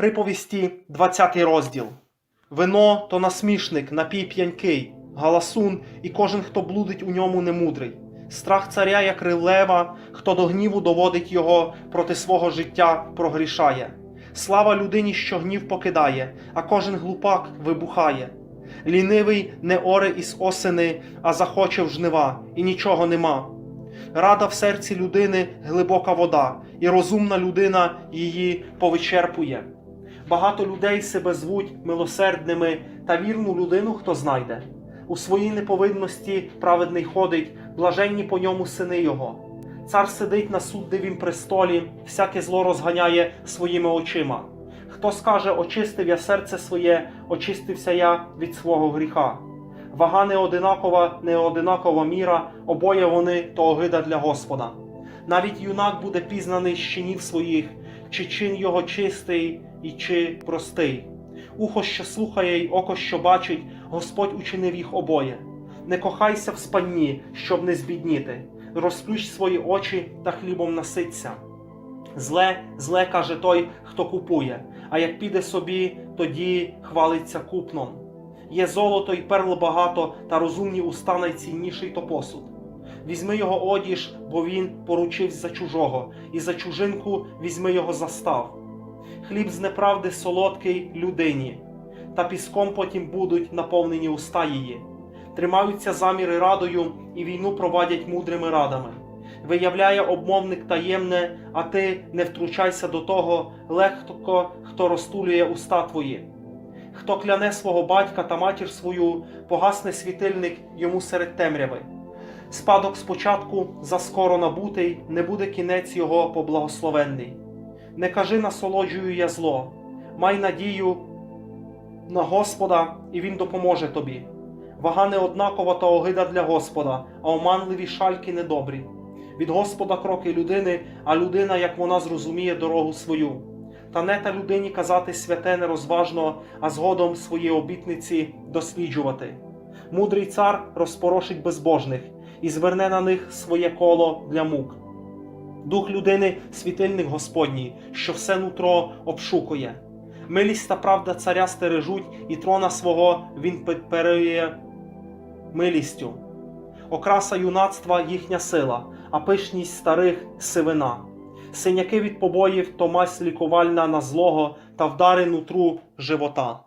Приповісті, 20 розділ. Вино то насмішник, напій п'янький, галасун, і кожен, хто блудить у ньому, немудрий. Страх царя, як рив лева, хто до гніву доводить його проти свого життя, прогрішає. Слава людині, що гнів покидає, а кожен глупак вибухає. Лінивий не оре із осени, а захоче в жнива, і нічого нема. Рада в серці людини глибока вода, і розумна людина її повичерпує. Багато людей себе звуть милосердними, та вірну людину хто знайде. У своїй неповинності праведний ходить, блаженні по ньому сини його. Цар сидить на суддивім престолі, всяке зло розганяє своїми очима. Хто скаже, очистив я серце своє, очистився я від свого гріха. Вага не одинакова, не одинакова міра, обоє вони то огида для Господа. Навіть юнак буде пізнаний з чинів своїх, чи чин його чистий і чи простий. Ухо, що слухає, й око, що бачить, Господь учинив їх обоє. Не кохайся в спанні, щоб не збідніти, розплющ свої очі та хлібом наситься. Зле, зле каже той, хто купує, а як піде собі, тоді хвалиться купном. Є золото й перл багато, та розумні уста найцінніший то посуд. Візьми його одіж, бо він поручився за чужого, і за чужинку візьми його застав. Хліб з неправди солодкий людині, та піском потім будуть наповнені уста її. Тримаються заміри радою і війну провадять мудрими радами. Виявляє обмовник таємне, а ти не втручайся до того, легко, хто розтулює уста твої. Хто кляне свого батька та матір свою, погасне світильник йому серед темряви. Спадок спочатку заскоро набутий, не буде кінець його поблагословенний. Не кажи насолоджую я зло, май надію на Господа, і Він допоможе тобі. Вага не однакова та огида для Господа, а оманливі шальки недобрі. Від Господа кроки людини, а людина, як вона зрозуміє дорогу свою. Та не та людині казати святе нерозважно, а згодом свої обітниці досліджувати. Мудрий цар розпорошить безбожних і зверне на них своє коло для мук. Дух людини світильник Господній, що все нутро обшукує. Милість та правда царя стережуть, і трона свого він підперує милістю. Окраса юнацтва їхня сила, а пишність старих сивина. Синяки від побоїв то мазь лікувальна на злого та вдари нутру живота.